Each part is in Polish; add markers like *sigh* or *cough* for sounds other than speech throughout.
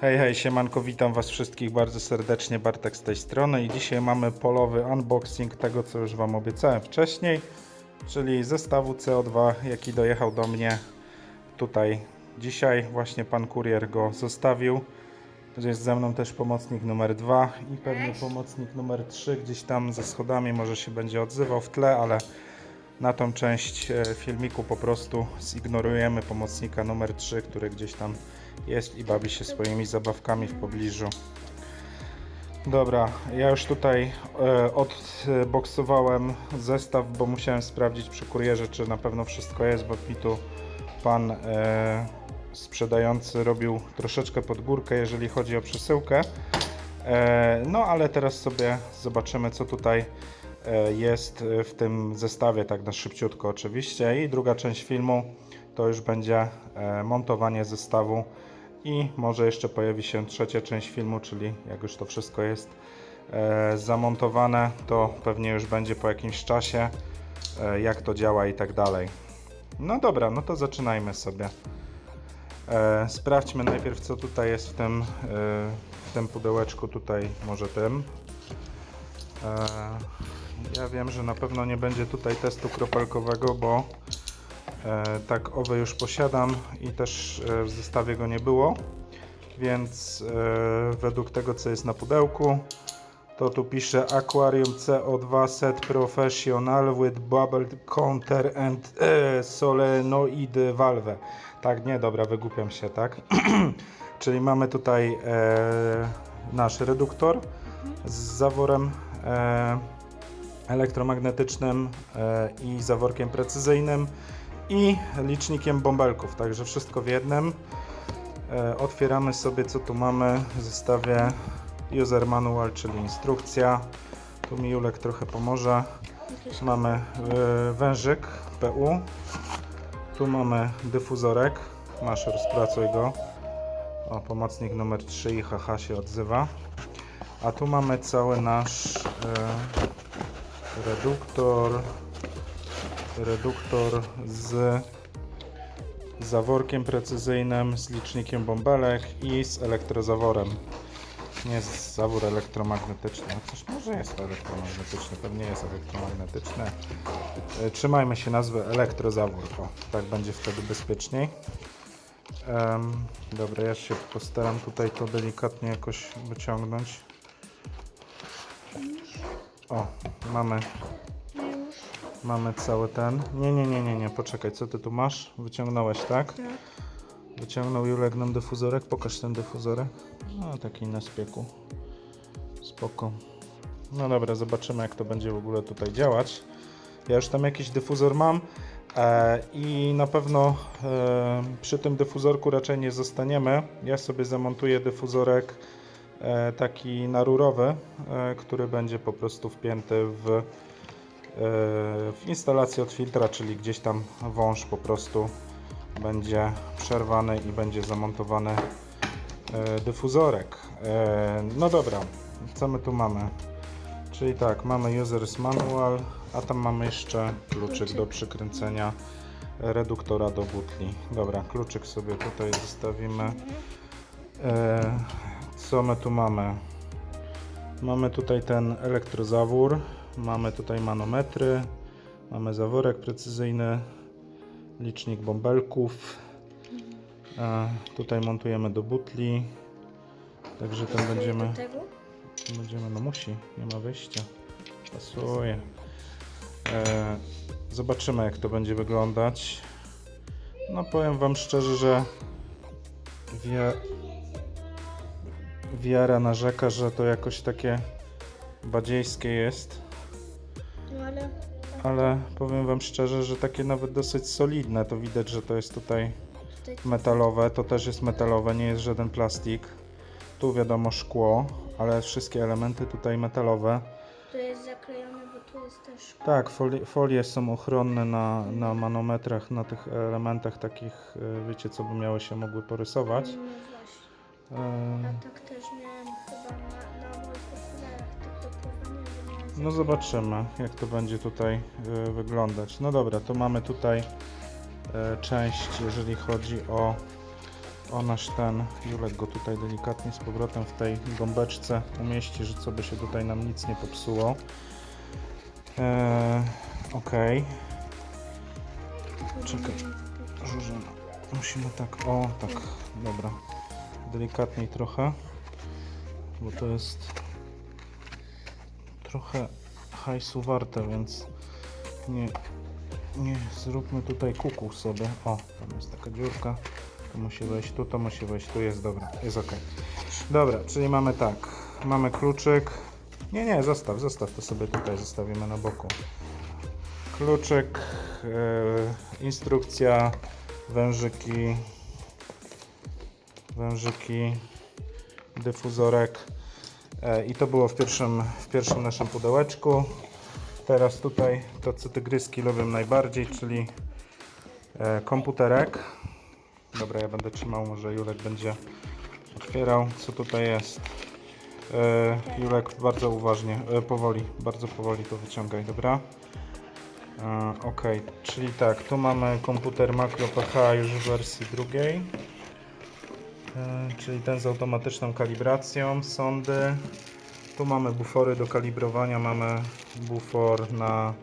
Hej, hej, siemanko, witam Was wszystkich bardzo serdecznie, Bartek z tej strony i dzisiaj mamy polowy unboxing tego, co już Wam obiecałem wcześniej, czyli zestawu CO2, jaki dojechał do mnie tutaj dzisiaj. Właśnie Pan kurier go zostawił. Jest ze mną też pomocnik numer 2 i pewnie pomocnik numer 3 gdzieś tam ze schodami może się będzie odzywał w tle, ale na tą część e, filmiku po prostu zignorujemy pomocnika numer 3, który gdzieś tam jest i bawi się swoimi zabawkami w pobliżu. Dobra, ja już tutaj e, odboksowałem zestaw, bo musiałem sprawdzić przy kurierze, czy na pewno wszystko jest, bo mi tu pan e, sprzedający robił troszeczkę pod górkę, jeżeli chodzi o przesyłkę. E, no ale teraz sobie zobaczymy, co tutaj e, jest w tym zestawie, tak na szybciutko oczywiście. I druga część filmu to już będzie e, montowanie zestawu i może jeszcze pojawi się trzecia część filmu, czyli jak już to wszystko jest e, zamontowane, to pewnie już będzie po jakimś czasie, e, jak to działa i tak dalej. No dobra, no to zaczynajmy sobie. E, sprawdźmy najpierw, co tutaj jest w tym, w tym pudełeczku, tutaj może tym. Ja wiem, że na pewno nie będzie tutaj testu kropelkowego, bo tak owe już posiadam i też e, w zestawie go nie było, więc e, według tego, co jest na pudełku, to tu pisze Aquarium CO2 Set Professional with Bubble Counter and e, Solenoid Valve. Tak, nie, dobra, wygłupiam się, tak? *clears throat* Czyli mamy tutaj e, nasz reduktor z zaworem e, elektromagnetycznym e, i zaworkiem precyzyjnym i licznikiem bąbelków, także wszystko w jednym. E, otwieramy sobie co tu mamy w zestawie user manual, czyli instrukcja. Tu mi Julek trochę pomoże. Mamy e, wężyk PU. Tu mamy dyfuzorek. Masz, rozpracuj go. O, pomocnik numer 3 i HH się odzywa. A tu mamy cały nasz e, reduktor. Reduktor z zaworkiem precyzyjnym, z licznikiem bąbelek i z elektrozaworem. Nie jest zawór elektromagnetyczny. Chociaż może jest elektromagnetyczny, pewnie jest elektromagnetyczny. E, Trzymajmy się nazwy elektrozawór, o, tak będzie wtedy bezpieczniej. Em, dobra, ja się postaram tutaj to delikatnie jakoś wyciągnąć. O, mamy Mamy cały ten. Nie, nie, nie, nie, nie, poczekaj, co ty tu masz? Wyciągnąłeś, tak? Tak. Wyciągnął Julek nam dyfuzorek. Pokaż ten dyfuzorek. No, taki na spieku. Spoko. No dobra, zobaczymy jak to będzie w ogóle tutaj działać. Ja już tam jakiś dyfuzor mam e, i na pewno e, przy tym dyfuzorku raczej nie zostaniemy. Ja sobie zamontuję dyfuzorek e, taki narurowy, e, który będzie po prostu wpięty w w instalacji od filtra, czyli gdzieś tam wąż po prostu będzie przerwany i będzie zamontowany e, dyfuzorek. E, No dobra, co my tu mamy? Czyli tak, mamy User's Manual, a tam mamy jeszcze kluczyk do przykręcenia reduktora do butli. Dobra, kluczyk sobie tutaj zostawimy. E, Co my tu mamy? Mamy tutaj ten elektrozawór, mamy tutaj manometry, mamy zaworek precyzyjny, licznik bąbelków. E, tutaj montujemy do butli, także ten będziemy, będziemy, no musi, nie ma wyjścia, pasuje. E, zobaczymy jak to będzie wyglądać. No powiem Wam szczerze, że wie, wiara narzeka, że to jakoś takie badziejskie jest, No ale ale powiem Wam szczerze, że takie nawet dosyć solidne. To widać, że to jest tutaj metalowe, to też jest metalowe, nie jest żaden plastik. Tu wiadomo szkło, ale wszystkie elementy tutaj metalowe. to jest zaklejone, bo tu jest też szkło. Tak, folie, folie są ochronne na, na manometrach, na tych elementach takich, e, wiecie, co by miały się mogły porysować. No właśnie. E, Ja tak też miałem No zobaczymy, jak to będzie tutaj e, wyglądać. No dobra, to mamy tutaj e, część, jeżeli chodzi o o nasz ten, Julek go tutaj delikatnie z powrotem w tej gąbeczce umieści, że co by się tutaj nam nic nie popsuło. Eee, Okej, Czekaj. Żużena. Musimy tak, o tak, dobra. Delikatniej trochę, bo to jest trochę hajsu warte, więc nie, nie zróbmy tutaj kuku sobie. O, tam jest taka dziurka. To musi wejść tu, to musi wejść tu, jest dobra, jest ok. Dobra, czyli mamy tak, mamy kluczyk. Nie, nie, zostaw, zostaw, to sobie tutaj zostawimy na boku. Kluczyk, e, instrukcja, wężyki, wężyki, dyfuzorek. E, I to było w pierwszym, w pierwszym naszym pudełeczku. Teraz tutaj to, co tygryski lubią najbardziej, czyli e, komputerek. Dobra, ja będę trzymał, może Julek będzie otwierał, co tutaj jest. E, Julek, bardzo uważnie, powoli, bardzo powoli to wyciągaj, dobra? Ok, czyli tak, tu mamy komputer Macro PH już w wersji drugiej. E, czyli ten z automatyczną kalibracją, sondy. Tu mamy bufory do kalibrowania, mamy bufor na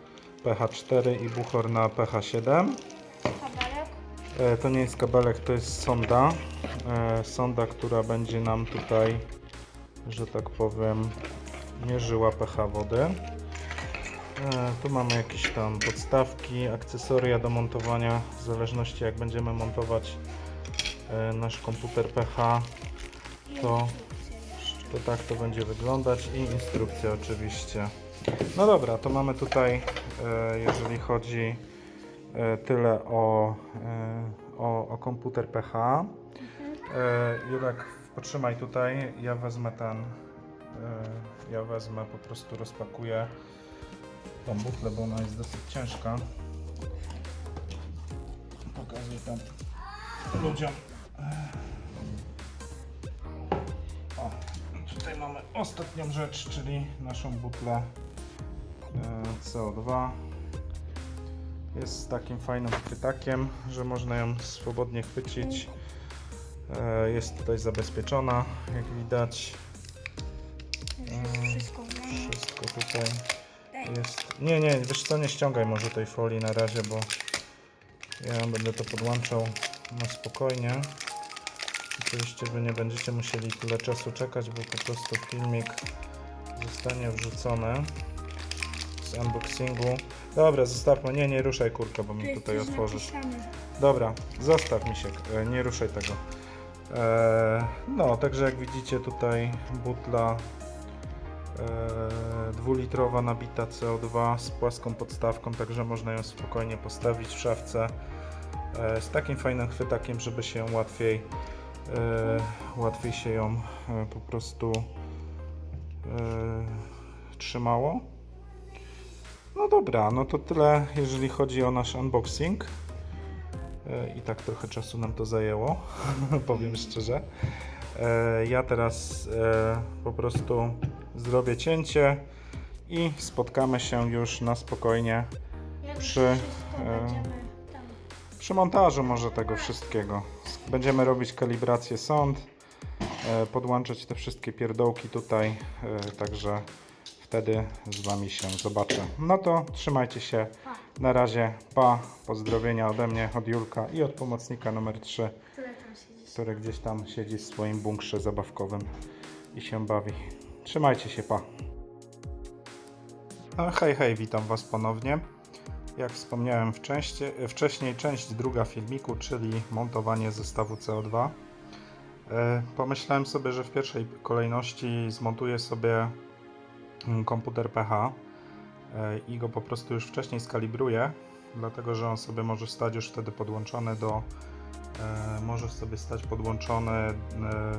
pH4 i bufor na pH7. Kabelek. E, To nie jest kabelek, to jest sonda. E, Sonda, która będzie nam tutaj, że tak powiem, mierzyła pH wody. Tu mamy jakieś tam podstawki, akcesoria do montowania, w zależności jak będziemy montować nasz komputer pH, To- to tak to będzie wyglądać i instrukcja oczywiście. No dobra, to mamy tutaj, e, jeżeli chodzi e, tyle o, e, o, o komputer pH. E, Julek, potrzymaj tutaj, ja wezmę ten, e, ja wezmę, po prostu rozpakuję tą butlę, bo ona jest dosyć ciężka. Pokazuję tam ludziom. O, tutaj mamy ostatnią rzecz, czyli naszą butlę e, CO2. Jest z takim fajnym chwytakiem, że można ją swobodnie chwycić. E, Jest tutaj zabezpieczona, jak widać. Już Wszystko tutaj jest. Nie, nie, wiesz co, nie ściągaj może tej folii na razie, bo ja będę to podłączał na spokojnie. Oczywiście Wy nie będziecie musieli tyle czasu czekać, bo po prostu filmik zostanie wrzucony z unboxingu. Dobra, zostawmy, nie, nie ruszaj kurka, bo mi tutaj otworzysz. Dobra, zostaw mi się, e, nie ruszaj tego. E, no, także jak widzicie tutaj butla e, dwulitrowa nabita CO2 z płaską podstawką, także można ją spokojnie postawić w szafce e, z takim fajnym chwytakiem, żeby się łatwiej łatwiej się ją e, po prostu e, trzymało. No dobra, no to tyle jeżeli chodzi o nasz unboxing. E, I tak trochę czasu nam to zajęło, *laughs* powiem szczerze. E, Ja teraz e, po prostu zrobię cięcie i spotkamy się już na spokojnie Przy, przy montażu może tego wszystkiego. Będziemy robić kalibrację sond, e, podłączać te wszystkie pierdołki tutaj, e, także wtedy z Wami się zobaczę. No to trzymajcie się. Na razie, pa, pozdrowienia ode mnie, od Julka i od pomocnika numer 3, Tyle tam siedzisz. który gdzieś tam siedzi w swoim bunkrze zabawkowym i się bawi. Trzymajcie się, pa. No, hej, hej, witam Was ponownie. Jak wspomniałem wcześniej, część druga filmiku, czyli montowanie zestawu CO2. E, Pomyślałem sobie, że w pierwszej kolejności zmontuję sobie mm, komputer pH e, i go po prostu już wcześniej skalibruję, dlatego że on sobie może stać już wtedy podłączony do. E, może sobie stać podłączony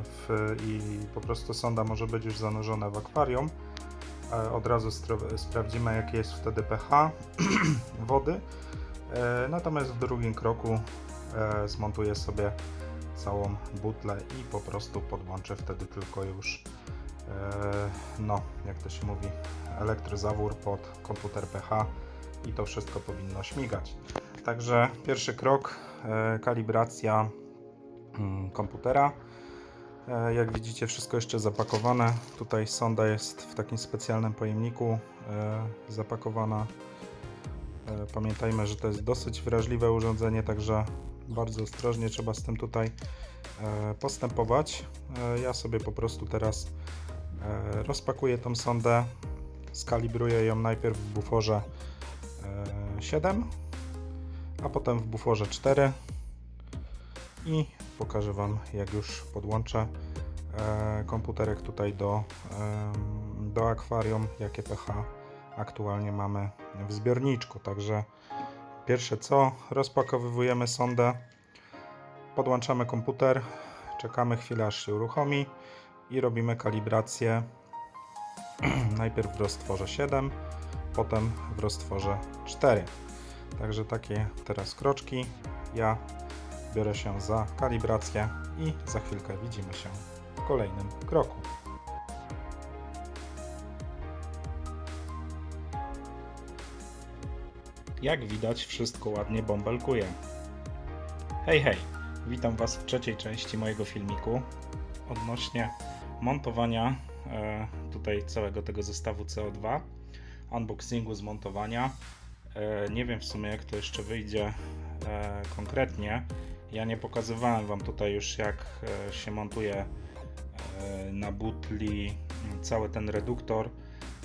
w, i po prostu sonda może być już zanurzona w akwarium. Od razu sprawdzimy, jakie jest wtedy pH *clears throat* wody. E, Natomiast w drugim kroku e, zmontuję sobie całą butlę i po prostu podłączę wtedy tylko już, e, no, jak to się mówi, elektrozawór pod komputer pH i to wszystko powinno śmigać. Także pierwszy krok, kalibracja mm, komputera. E, Jak widzicie, wszystko jeszcze zapakowane. Tutaj sonda jest w takim specjalnym pojemniku e, zapakowana. E, Pamiętajmy, że to jest dosyć wrażliwe urządzenie, także bardzo ostrożnie trzeba z tym tutaj postępować. Ja sobie po prostu teraz rozpakuję tą sondę, skalibruję ją najpierw w buforze e, 7, a potem w buforze 4 i pokażę Wam, jak już podłączę e, komputerek tutaj do, do akwarium, jakie pH aktualnie mamy w zbiorniczku. Także pierwsze co, rozpakowujemy sondę, podłączamy komputer, czekamy chwilę aż się uruchomi i robimy kalibrację *clears throat* najpierw w roztworze 7, potem w roztworze 4. Także takie teraz kroczki. Ja biorę się za kalibrację i za chwilkę widzimy się w kolejnym kroku. Jak widać, wszystko ładnie bąbelkuje. Hej, hej! Witam Was w trzeciej części mojego filmiku odnośnie montowania e, tutaj całego tego zestawu CO2, unboxingu, zmontowania. E, nie wiem w sumie, jak to jeszcze wyjdzie e, konkretnie. Ja nie pokazywałem Wam tutaj już, jak e, się montuje e, na butli cały ten reduktor,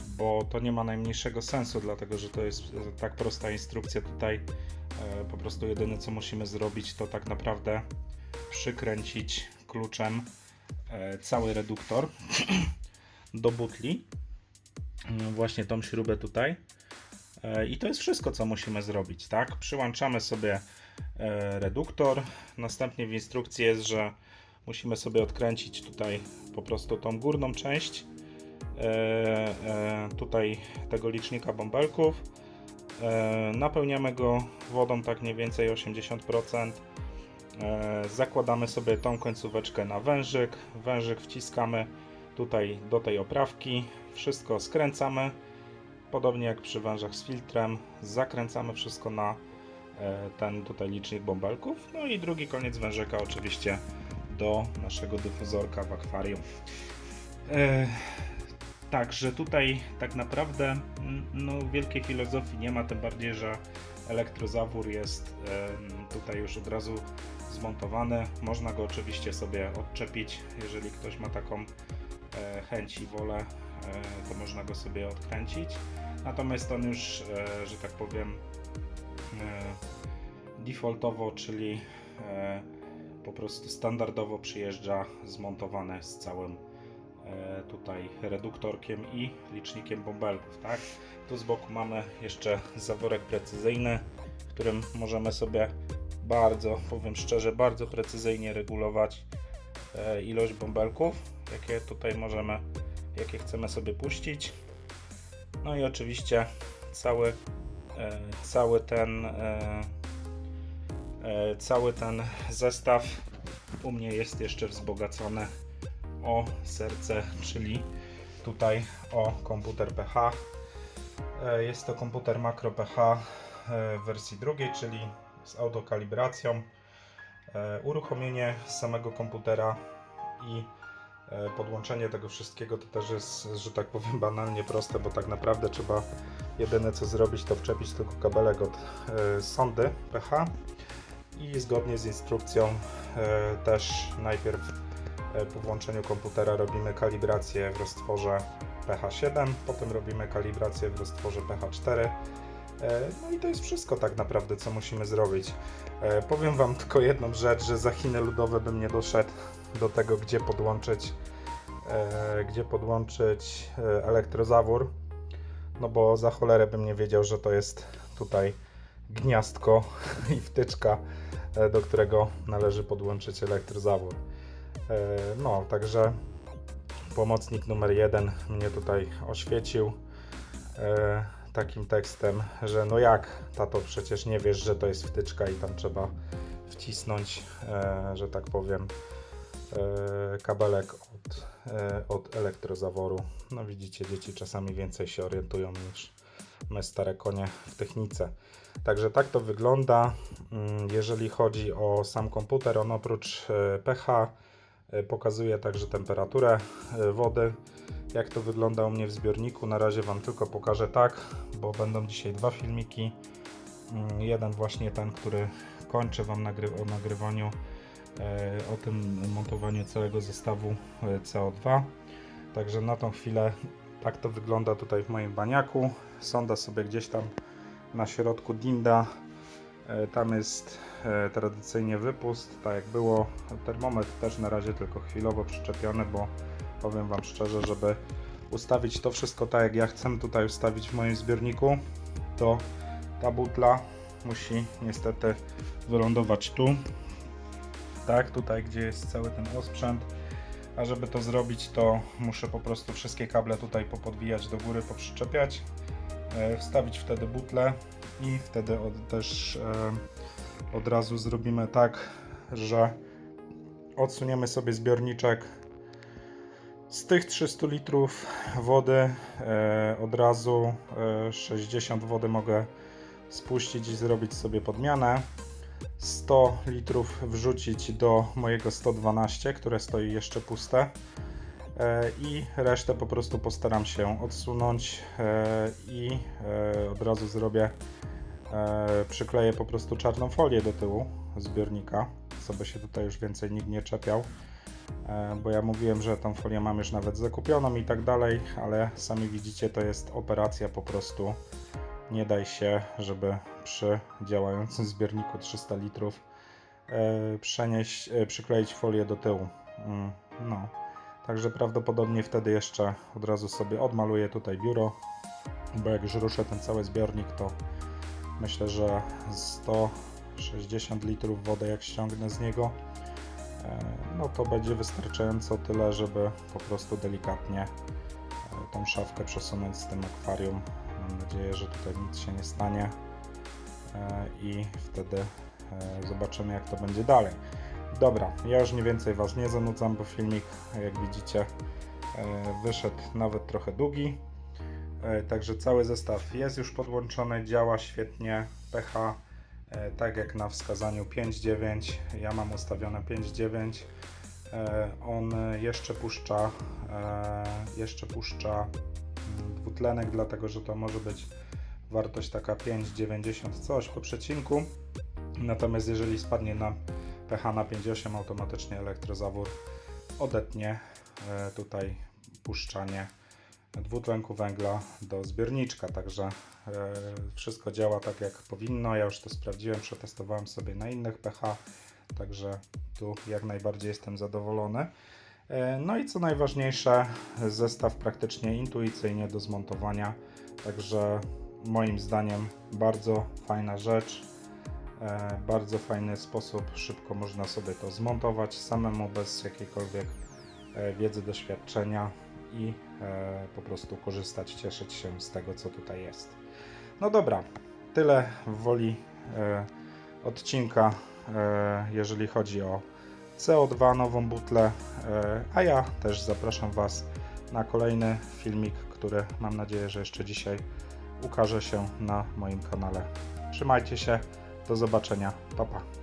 bo to nie ma najmniejszego sensu, dlatego że to jest e, tak prosta instrukcja tutaj. Po prostu jedyne co musimy zrobić, to tak naprawdę przykręcić kluczem cały reduktor *clears throat* do butli. Mm, Właśnie tą śrubę tutaj. I to jest wszystko, co musimy zrobić, tak? Przyłączamy sobie reduktor. Następnie w instrukcji jest, że musimy sobie odkręcić tutaj po prostu tą górną część e, e, tutaj tego licznika bąbelków. E, napełniamy go wodą tak mniej więcej 80%. E, zakładamy sobie tą końcóweczkę na wężyk. Wężyk wciskamy tutaj do tej oprawki. Wszystko skręcamy. Podobnie jak przy wężach z filtrem, zakręcamy wszystko na e, ten tutaj licznik bąbelków. No i drugi koniec wężyka oczywiście do naszego dyfuzorka w akwarium. E, Także tutaj tak naprawdę no, wielkiej filozofii nie ma, tym bardziej, że elektrozawór jest em, tutaj już od razu zmontowany. Można go oczywiście sobie odczepić, jeżeli ktoś ma taką e, chęć i wolę, e, to można go sobie odkręcić. Natomiast on już, e, że tak powiem, e, defaultowo, czyli e, po prostu standardowo przyjeżdża zmontowany z całym e, tutaj reduktorkiem i licznikiem bąbelków, tak? Tu z boku mamy jeszcze zaworek precyzyjny, w którym możemy sobie bardzo, powiem szczerze, bardzo precyzyjnie regulować e, ilość bąbelków, jakie tutaj możemy, jakie chcemy sobie puścić. No i oczywiście cały, e, cały ten e, e, cały ten zestaw u mnie jest jeszcze wzbogacony o serce, czyli tutaj o komputer PH. E, Jest to komputer Macro PH e, w wersji drugiej, czyli z autokalibracją. E, Uruchomienie samego komputera i e, podłączenie tego wszystkiego to też jest, że tak powiem, banalnie proste, bo tak naprawdę trzeba jedyne co zrobić to wczepić tylko kabelek od e, sondy PH i zgodnie z instrukcją e, też najpierw e, po włączeniu komputera robimy kalibrację w roztworze pH 7, potem robimy kalibrację w roztworze pH 4. E, No i to jest wszystko tak naprawdę, co musimy zrobić. Powiem Wam tylko jedną rzecz, że za Chiny ludowe bym nie doszedł do tego, gdzie podłączyć, gdzie podłączyć elektrozawór, no bo za cholerę bym nie wiedział, że to jest tutaj gniazdko *laughs* i wtyczka, e, do którego należy podłączyć elektrozawór. E, No, także pomocnik numer jeden mnie tutaj oświecił e, takim tekstem, że no jak, tato, przecież nie wiesz, że to jest wtyczka i tam trzeba wcisnąć, że tak powiem, kabelek od, e, od elektrozaworu. No widzicie, dzieci czasami więcej się orientują niż my stare konie w technice. Także tak to wygląda. Mm, Jeżeli chodzi o sam komputer, on oprócz e, pH e, pokazuje także temperaturę e, wody. Jak to wygląda u mnie w zbiorniku, na razie Wam tylko pokażę tak, bo będą dzisiaj dwa filmiki. Mm, Jeden właśnie ten, który kończę Wam nagry o nagrywaniu e, o tym montowaniu całego zestawu e, CO2. Także na tą chwilę tak to wygląda tutaj w moim baniaku. Sonda sobie gdzieś tam na środku dinda. E, Tam jest e, tradycyjnie wypust, tak jak było. Termometr też na razie tylko chwilowo przyczepiony, bo powiem Wam szczerze, żeby ustawić to wszystko tak jak ja chcę tutaj ustawić w moim zbiorniku, to ta butla musi niestety wylądować tu. Tak, tutaj gdzie jest cały ten osprzęt. A żeby to zrobić, to muszę po prostu wszystkie kable tutaj popodbijać do góry, poprzyczepiać, e, wstawić wtedy butlę i wtedy od, też e, od razu zrobimy tak, że odsuniemy sobie zbiorniczek z tych 300 litrów wody e, od razu e, 60 wody mogę spuścić i zrobić sobie podmianę. 100 litrów wrzucić do mojego 112, które stoi jeszcze puste. E, I resztę po prostu postaram się odsunąć e, i e, od razu zrobię, przykleję po prostu czarną folię do tyłu zbiornika, co by się tutaj już więcej nikt nie czepiał. Bo ja mówiłem, że tą folię mam już nawet zakupioną i tak dalej, ale sami widzicie, to jest operacja po prostu nie daj się, żeby przy działającym zbiorniku 300 litrów e, przenieść, e, przykleić folię do tyłu. Mm, no. Także prawdopodobnie wtedy jeszcze od razu sobie odmaluję tutaj biuro, bo jak już ruszę ten cały zbiornik, to myślę, że 160 litrów wody jak ściągnę z niego, e, no to będzie wystarczająco tyle, żeby po prostu delikatnie tą szafkę przesunąć z tym akwarium. Mam nadzieję, że tutaj nic się nie stanie e, i wtedy e, zobaczymy jak to będzie dalej. Dobra, ja już mniej więcej Was nie zanudzam, bo filmik, jak widzicie, e, wyszedł nawet trochę długi. Także cały zestaw jest już podłączony, działa świetnie. pH tak jak na wskazaniu 5.9, ja mam ustawione 5.9. E, On jeszcze puszcza, jeszcze puszcza dwutlenek, dlatego że to może być wartość taka 5,90 coś po przecinku. Natomiast jeżeli spadnie na pH na 5,8 automatycznie elektrozawór odetnie e, tutaj puszczanie dwutlenku węgla do zbiorniczka, także e, wszystko działa tak jak powinno. Ja już to sprawdziłem, przetestowałem sobie na innych pH, także tu jak najbardziej jestem zadowolony. E, No i co najważniejsze, zestaw praktycznie intuicyjnie do zmontowania, także moim zdaniem bardzo fajna rzecz. E, Bardzo fajny sposób, szybko można sobie to zmontować samemu bez jakiejkolwiek e, wiedzy, doświadczenia i po prostu korzystać, cieszyć się z tego, co tutaj jest. No dobra, tyle w woli odcinka, jeżeli chodzi o CO2, nową butlę, e, a ja też zapraszam Was na kolejny filmik, który mam nadzieję, że jeszcze dzisiaj ukaże się na moim kanale. Trzymajcie się, do zobaczenia, pa pa.